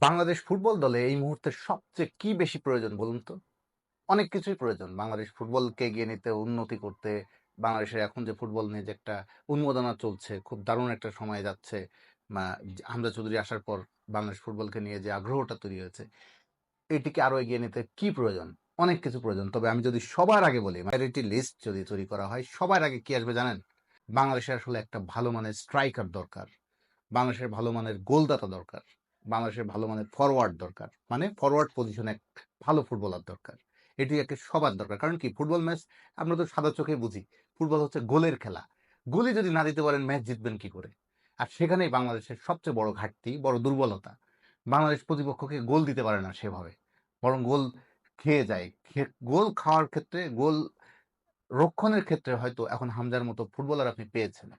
Bangladesh football দলে এই মুহূর্তে সবচেয়ে কি বেশি প্রয়োজন বলুন তো? অনেক কিছুই প্রয়োজন। বাংলাদেশ ফুটবলকে এগিয়ে নিতে, উন্নতি করতে, বাংলাদেশের এখন যে ফুটবল নিয়ে যে একটা উন্মোদনা চলছে, খুব দারুণ একটা সময় যাচ্ছে। হামজা চৌধুরী আসার পর বাংলাদেশ ফুটবলকে নিয়ে যে আগ্রহটা তৈরি হয়েছে, এটিকে আরও এগিয়ে নিতে কি প্রয়োজন? অনেক কিছু প্রয়োজন। তবে আমি যদি সবার আগে বলি, প্রায়োরিটি লিস্ট যদি তৈরি করা হয়, সবার আগে কি আসবে জানেন? বাংলাদেশের আসলে একটা ভালো মানের স্ট্রাইকার দরকার। বাংলাদেশের ভালো মানের গোলদাতা দরকার। বাংলাদেশের ভালো মানের ফরওয়ার্ড দরকার। মানে ফরওয়ার্ড পজিশনে এক ভালো ফুটবলার দরকার। এটি একে সবার দরকার। কারণ কি ফুটবল ম্যাচ আমরা তো সাদা চোখে বুঝি। ফুটবল হচ্ছে গোলের খেলা। গোলই যদি না দিতে পারেন ম্যাচ জিতবেন কি করে? আর সেখানেই বাংলাদেশের সবচেয়ে বড় ঘাটতি, বড় দুর্বলতা। বাংলাদেশ প্রতিপক্ষকে গোল দিতে পারে না সেভাবে। বরং গোল খেয়ে যায়। গোল খাওয়ার ক্ষেত্রে গোল রক্ষণের ক্ষেত্রে হয়তো এখন হামজার মতো ফুটবলার আপনি পেয়েছেন।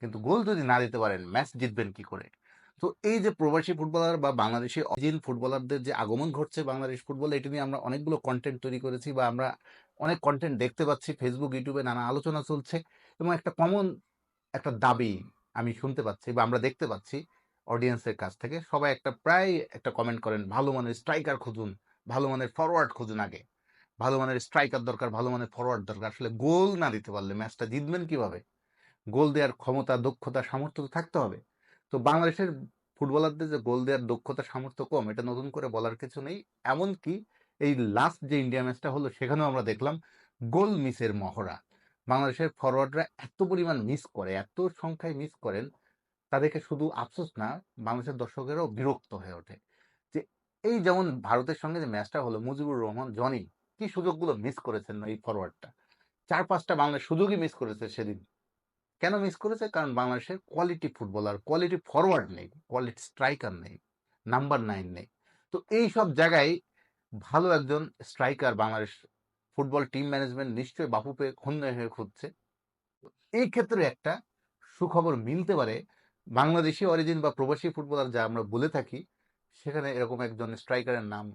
কিন্তু গোল যদি না দিতে পারেন ম্যাচ জিতবেন কি করে? তো এই যে প্রবাসী ফুটবলার বা বাংলাদেশী অরিজিন ফুটবলারদের যে আগমন ঘটছে বাংলাদেশ ফুটবলে এটি নিয়ে আমরা অনেকগুলো কন্টেন্ট তৈরি করেছি বা আমরা অনেক কন্টেন্ট দেখতে পাচ্ছি ফেসবুক, ইউটিউবে নানা আলোচনা চলছে এবং একটা কমন একটা দাবি আমি শুনতে পাচ্ছি বা আমরা দেখতে পাচ্ছি অডিয়েন্সের কাছ থেকে। সবাই একটা প্রায় একটা কমেন্ট করেন, "ভালো মানের স্ট্রাইকার খুঁজুন, ভালো মানের ফরওয়ার্ড খুঁজুন আগে। ভালো মানের স্ট্রাইকার দরকার, ভালো মানের ফরওয়ার্ড দরকার।" আসলে গোল না দিতে পারলে ম্যাচটা জিতবেন কীভাবে? গোল দেওয়ার ক্ষমতা, দক্ষতা, সামর্থ্য তো থাকতে হবে। তো বাংলাদেশের ফুটবলারদের যে গোল দেওয়ার দক্ষতা, সামর্থ্য কম এটা নতুন করে বলার কিছু নেই। এমনকি এই লাস্ট যে ইন্ডিয়া ম্যাচটা হলো সেখানেও আমরা দেখলাম গোল মিসের মহড়া। বাংলাদেশের ফরওয়ার্ডরা এত পরিমাণ মিস করে, এত সংখ্যায় মিস করেন, তাদেরকে শুধু আফসোস না, বাংলাদেশের দর্শকেরাও বিরক্ত হয়ে ওঠে। যে এই যেমন ভারতের সঙ্গে যে ম্যাচটা হলো মুজিবুর রহমান জনি কি সুযোগগুলো মিস করেছেন এই ফরওয়ার্ডটা। ৪-৫ টা বাংলাদেশ সুযোগই মিস করেছে সেদিন। কেন মিস করেছে? কারণ বাংলাদেশের কোয়ালিটি ফুটবলার, কোয়ালিটি ফরওয়ার্ড নেই, কোয়ালিটি স্ট্রাইকার নেই, নাম্বার নাইন নেই। তো এই সব জায়গায় ভালো একজন striker Bangladesh football team management নিশ্চয়ই বাফুফে হন্যে হয়ে খুঁজছে। এই ক্ষেত্রে একটা সুখবর মিলতে পারে বাংলাদেশী অরিজিন বা প্রবাসী ফুটবলার যা আমরা বলে থাকি, সেখানে এরকম একজন স্ট্রাইকারের নাম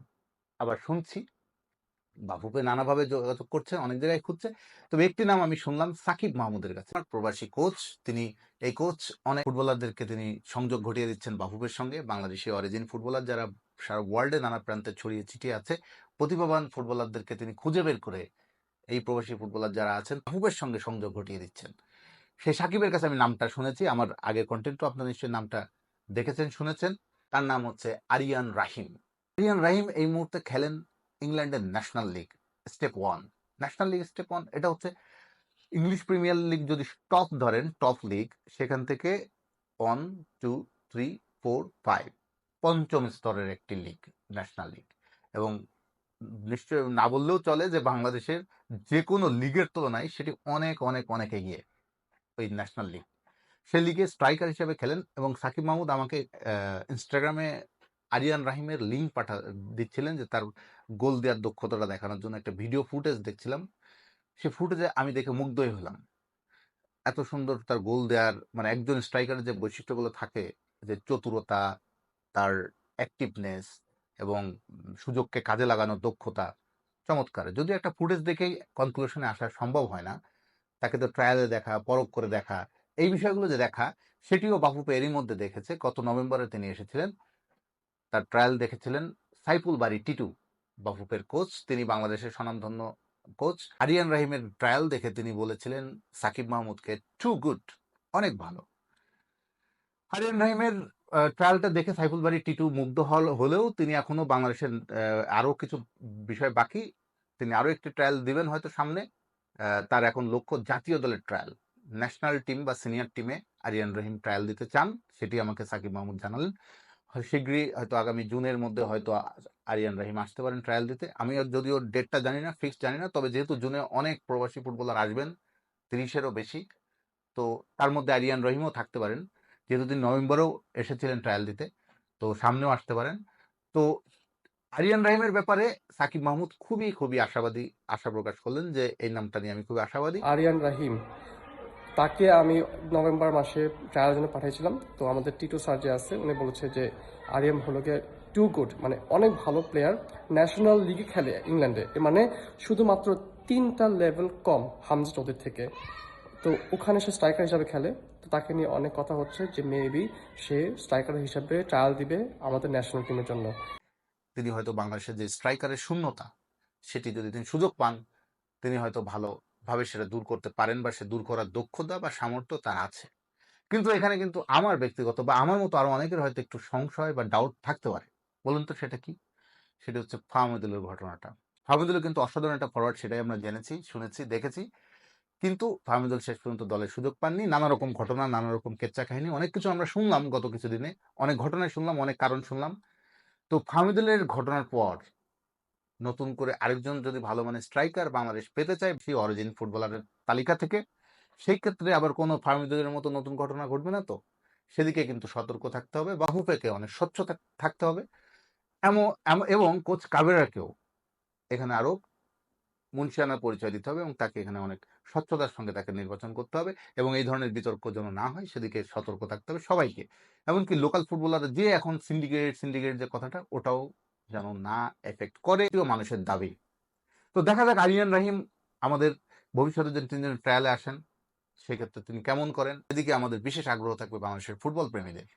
আবার শুনছি। বাফুফে নানাভাবে যোগাযোগ করছে, অনেক জায়গায় খুঁজছে। তবে একটি নাম আমি শুনলাম সাকিব মাহমুদের কাছে। প্রবাসী কোচ, তিনি এই কোচ অনেক ফুটবলারদেরকে তিনি সংযোগ ঘটিয়ে দিচ্ছেন বাফুফের সঙ্গে। বাংলাদেশী অরিজিন ফুটবলার যারা সারা ওয়ার্ল্ডে নানা প্রান্তে ছড়িয়ে ছিটিয়ে আছে, প্রতিভাবান ফুটবলারদেরকে তিনি খুঁজে বের করে এই প্রবাসী ফুটবলার যারা আছেন বাফুফের সঙ্গে সংযোগ ঘটিয়ে দিচ্ছেন। সেই সাকিবের কাছে আমি নামটা শুনেছি। আমার আগের কনটেন্টেও আপনারা নিশ্চয়ই নামটা দেখেছেন, শুনেছেন। তার নাম হচ্ছে আরিয়ান রাহিম। আরিয়ান রাহিম এই মুহূর্তে খেলেন ইংল্যান্ডের national league step one national league step one এটা হচ্ছে ইংলিশ প্রিমিয়ার লিগ যদি টপ ধরেন, টপ লিগ সেখান থেকে 1, 2, 3, 4, 5 পঞ্চম স্তরের একটি লিগ ন্যাশনাল লিগ এবং নিশ্চয়ই না বললেও চলে যে বাংলাদেশের যে কোনো লিগের তুলনায় সেটি অনেক, অনেক, অনেক এগিয়ে ওই ন্যাশনাল লিগ। সে লিগে স্ট্রাইকার হিসেবে খেলেন এবং সাকিব মাহমুদ আমাকে ইনস্টাগ্রামে আরিয়ান রাহিমের লিঙ্ক পাঠা দিচ্ছিলেন যে তার গোল দেওয়ার দক্ষতাটা দেখানোর জন্য একটা ভিডিও ফুটেজ দেখছিলাম। সে ফুটেজে আমি দেখে মুগ্ধই হলাম। এত সুন্দর তার গোল দেওয়ার মানে একজন স্ট্রাইকারের যে বৈশিষ্ট্যগুলো থাকে যে চতুরতা, তার অ্যাক্টিভনেস এবং সুযোগকে কাজে লাগানোর দক্ষতা চমৎকার। যদি একটা ফুটেজ দেখেই কনক্লুশন আসা সম্ভব হয় না। তাকে তো ট্রায়ালে দেখা, পরখ করে দেখা, এই বিষয়গুলো যে দেখা সেটিও বাফুফে এরই মধ্যে দেখেছে। গত নভেম্বরে তিনি এসেছিলেন। তার ট্রায়াল দেখেছিলেন সাইফুল বারী টিটু বাফুফের কোচ। তিনি বাংলাদেশের স্বনামধন্য কোচ। আরিয়ান রাহিমের ট্রায়াল দেখে তিনি বলেছিলেন, সাকিব মাহমুদকে টু গুড অনেক ভালো। আরিয়ান রাহিমের ট্রায়ালটা দেখে সাইফুল বারী টিটু মুগ্ধ হল, হলেও তিনি এখনও বাংলাদেশের অ্যা আরও কিছু বিষয় বাকি। তিনি আরও একটি ট্রায়াল দিবেন হয়তো সামনে। তার এখন লক্ষ্য জাতীয় দলের ট্রায়াল। ন্যাশনাল টিম বা সিনিয়র টিমে আরিয়ান রহিম ট্রায়াল দিতে চান। সেটি আমাকে সাকিব মাহমুদ জানালেন। শিগগিরই হয়তো আগামী জুনের মধ্যে হয়তো আরিয়ান রাহিম আসতে পারেন ট্রায়াল দিতে। আমি যদিও ডেটটা জানি না, ফিক্সড জানি না। তবে যেহেতু জুনে অনেক প্রবাসী ফুটবলার আসবেন, ৩০ এরও বেশি। তো তার মধ্যে আরিয়ান রহিমও থাকতে পারেন। যেহেতু তিনি নভেম্বরেও এসেছিলেন ট্রায়াল দিতে। তো সামনেও আসতে পারেন। তো আরিয়ান রাহিমের ব্যাপারে সাকিব মাহমুদ খুবই, খুবই আশাবাদী আশা প্রকাশ করলেন যে এই নামটা নিয়ে আমি খুবই আশাবাদী। আরিয়ান রাহিম তাকে আমি নভেম্বর মাসে ট্রায়ালের জন্য পাঠিয়েছিলাম। তো আমাদের টিটু স্যার যে আছে, উনি বলেছে যে আরিয়াম হলো টু গুড মানে অনেক ভালো প্লেয়ার ন্যাশনাল লিগে খেলে ইংল্যান্ডে মানে শুধুমাত্র তিনটা লেভেল কম হামজা চৌধুরী থেকে। তো ওখানে সে স্ট্রাইকার হিসাবে খেলে। তো তাকে নিয়ে অনেক কথা হচ্ছে যে মেবি সে স্ট্রাইকার হিসাবে ট্রায়াল দিবে আমাদের ন্যাশনাল টিমের জন্য। তিনি হয়তো বাংলাদেশের যে স্ট্রাইকারের শূন্যতা, সেটি যদি তিনি সুযোগ পান, তিনি হয়তো ভালোভাবে সেটা দূর করতে পারেন বা সে দূর করার দক্ষতা বা সামর্থ্য তার আছে। কিন্তু এখানে কিন্তু আমার ব্যক্তিগত বা আমার মতো আরও অনেকের হয়তো একটু সংশয় বা ডাউট থাকতে পারে। বলুন তো সেটা কি? সেটা হচ্ছে ফাহমিদুলের ঘটনাটা। ফাহমিদুল কিন্তু অসাধারণ একটা ফরওয়ার্ড সেটাই আমরা জেনেছি, শুনেছি, দেখেছি। কিন্তু ফাহমিদুল শেষ পর্যন্ত দলের সুযোগ পাননি। নানা রকম ঘটনা, নানা রকম কেচ্চা কাহিনী, অনেক কিছু আমরা শুনলাম গত কিছুদিনে। অনেক ঘটনায় শুনলাম, অনেক কারণ শুনলাম। তো ফাহমিদুলের ঘটনার পর নতুন করে আরেকজন যদি ভালো মানে স্ট্রাইকার বাংলাদেশ পেতে চায় সেই অরিজিন ফুটবলারের তালিকা থেকে। সেই ক্ষেত্রে আবার কোনো ফার্মিদুলের মতো নতুন ঘটনা ঘটবে না তো। সেদিকে কিন্তু সতর্ক থাকতে হবে বাহুপেকে অনেক স্বচ্ছ থাকতে হবে। এমন এবং কোচ কাবেরাকেও এখানে আরও মুন্সিয়ানার পরিচয় দিতে হবে এবং তাকে এখানে অনেক স্বচ্ছতার সঙ্গে তাকে নির্বাচন করতে হবে এবং এই ধরনের বিতর্ক যেন না হয়, সেদিকে সতর্ক থাকতে হবে সবাইকে। এমনকি লোকাল ফুটবলার যে এখন সিন্ডিকেট সিন্ডিকেট যে কথাটা, ওটাও যেন না এফেক্ট করে মানুষের দাবি। তো দেখা যাক আরিয়ান রাহিম আমাদের ভবিষ্যতে যদি তিনি ট্রায়ালে আসেন, সেক্ষেত্রে তিনি কেমন করেন? এদিকে আমাদের বিশেষ আগ্রহ থাকবে বাংলাদেশের ফুটবল প্রেমীদের।